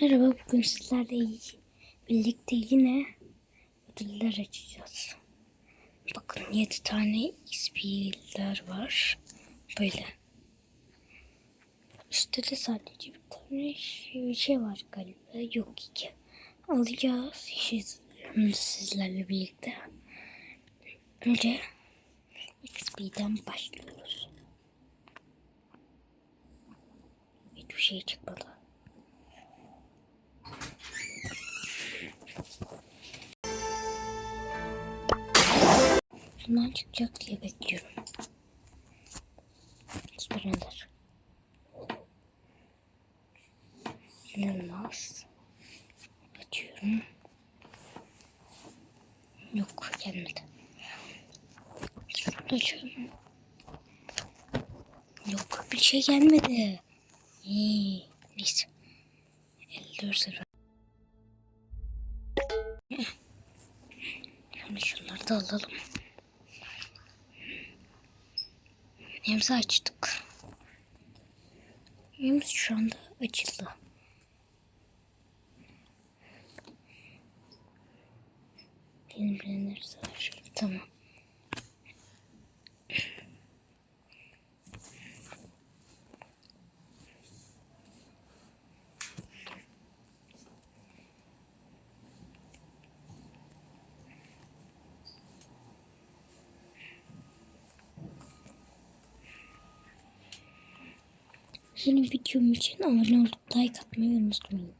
Merhaba, bugün sizlerle birlikte yine ödüller açacağız. Bakın 7 tane XP'ler var. Böyle. Üstte de sadece bir tane şey, şey var galiba. Yok iki. Alacağız. Şimdi sizlerle birlikte. Önce XP'den başlıyoruz. Hiçbir şey çıkmadı. Bundan çıkacak diye bekliyorum. Süperender. İnanılmaz. Açıyorum. Yok gelmedi. Açıyorum. Yok bir şey gelmedi. İyi. Neyse. 54 lira. Şimdi şunları da alalım. Elimizi açtık. Elimiz şu anda açıldı. Benim bileniriz var. Tamam. Yeni videom için abone olup like atmayı unutmayın.